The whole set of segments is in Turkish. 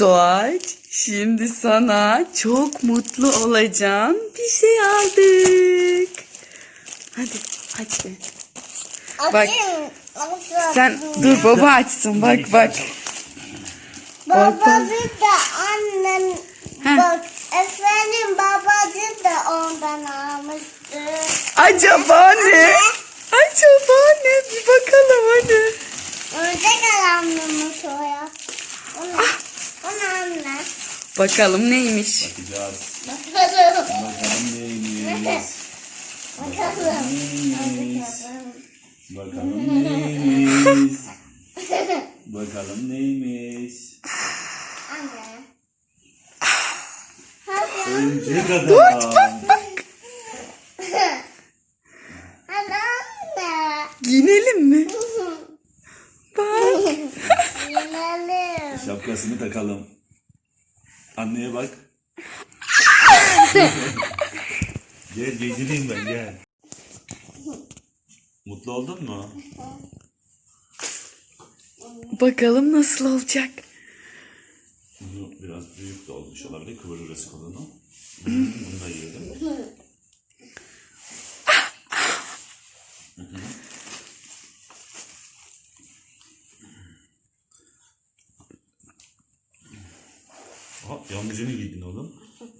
Doğaç, şimdi sana çok mutlu olacağın bir şey aldık. Hadi aç be. Bak, Sen dur baba açsın bak bak. Babacı da annem Heh. bak efendim babacı da ondan almıştı. Acaba ne? Acaba ne? Bir bakalım hadi. Ördek alanmış o ya. Onu, onu anne. Bakalım neymiş? Bakacağız. Bakalım. Bakalım neymiş. Bakalım. Bakalım neymiş. Bakalım neymiş. Anne. Hadi Örümcek adam. hadi anne. Giyinelim mi? Bak. Yinelim. Şapkasını takalım. Anneye bak. gel giydireyim ben gel. Mutlu oldun mu? Bakalım nasıl olacak? Bunu biraz büyük de olmuş olabilir. Kıvırırız kolunu. Bunu da yiyelim. Ha, yanlışını giydin oğlum.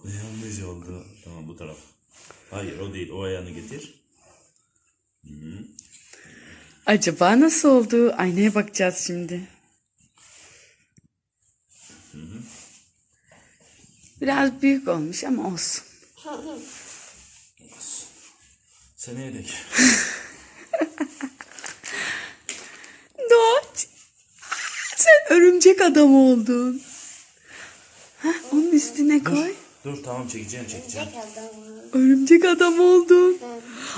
Yanlış oldu. Tamam bu taraf. Hayır o değil. O ayağını getir. Acaba nasıl oldu? Aynaya bakacağız şimdi. Biraz büyük olmuş ama olsun. Seneye dek. Doğaç. Sen örümcek adam oldun. Üstüne koy. Dur tamam çekeceğim çekeceğim. Örümcek adam oldun.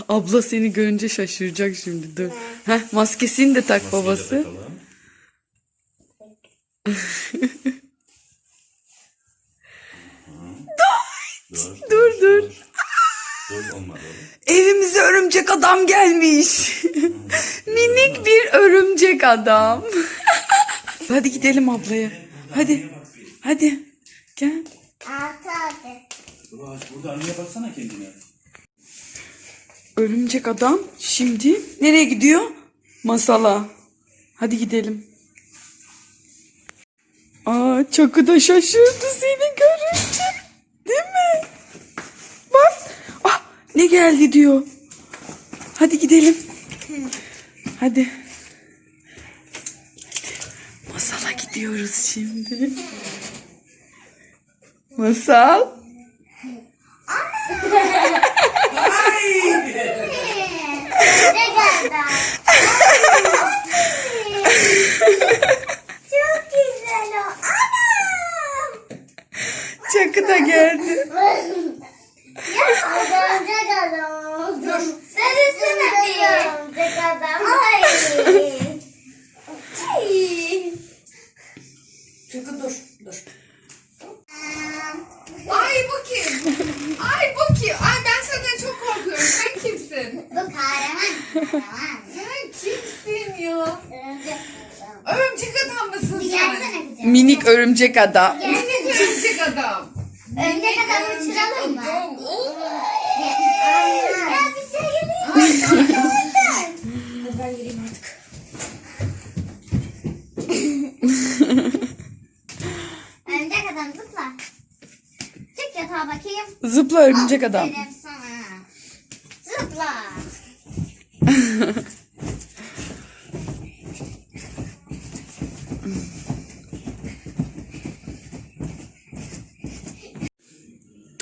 Abla seni görünce şaşıracak şimdi. Dur. Heh, maskesini de tak Maskeyi de babası. Dur, Dur dur. Dur olmadı oğlum. Evimize örümcek adam gelmiş. Minik bir örümcek adam. Hadi gidelim ablaya. Hadi. Hadi. Gel. Altı. Dur aç burada anneye baksana kendine. Örümcek adam şimdi nereye gidiyor? Masala. Hadi gidelim. Aa Çakı da şaşırdı seni görünce. Değil mi? Bak. Ah, ne geldi diyor. Hadi gidelim. Hadi. Hadi. Masala gidiyoruz şimdi. Masal. Çok güzel o. Anam. Çakı da geldi. Ya örümcek adam oldu. Sen üstüne bir örümcek adam. Ay. Ay. Çakı dur, dur. Ay bu kim? Ay bu kim? Ay ben senden çok korkuyorum. Sen kimsin? Bu kahraman. Kahraman. Sen kimsin ya? Örümcek adam. Örümcek adam mısın Bir sen? gelsene güzel. Minik örümcek adam. Minik örümcek adam. Örümcek adamı uçuralım mı? ben gireyim artık. Örümcek adam zıpla. Çık yatağa bakayım. Zıpla örümcek adam. Aferin sana. Zıpla.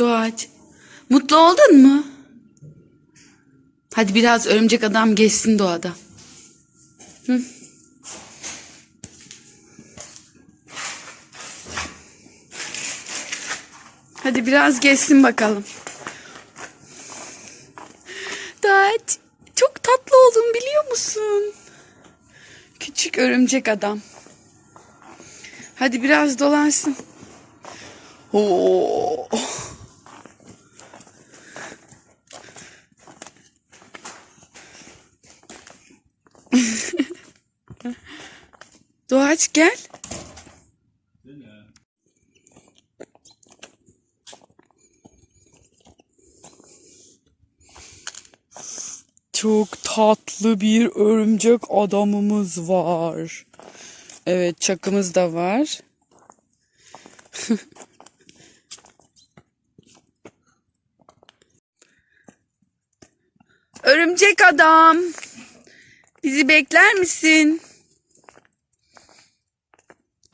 Doğaç. Mutlu oldun mu? Hadi biraz örümcek adam geçsin doğada. Hı. Hadi biraz geçsin bakalım. Doğaç. Çok tatlı oldun biliyor musun? Küçük örümcek adam. Hadi biraz dolansın. Oo. Doğaç gel. Çok tatlı bir örümcek adamımız var. Evet çakımız da var. Örümcek adam. Bizi bekler misin?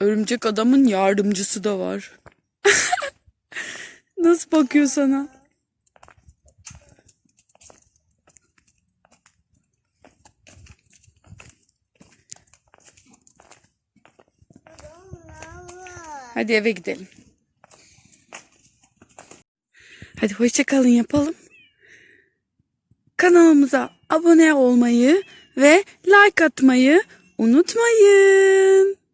Örümcek adamın yardımcısı da var. Nasıl bakıyor sana? Hadi eve gidelim. Hadi hoşça kalın yapalım. Kanalımıza abone olmayı ve like atmayı unutmayın.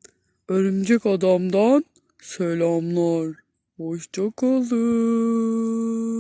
Örümcek adamdan selamlar. Hoşça kalın.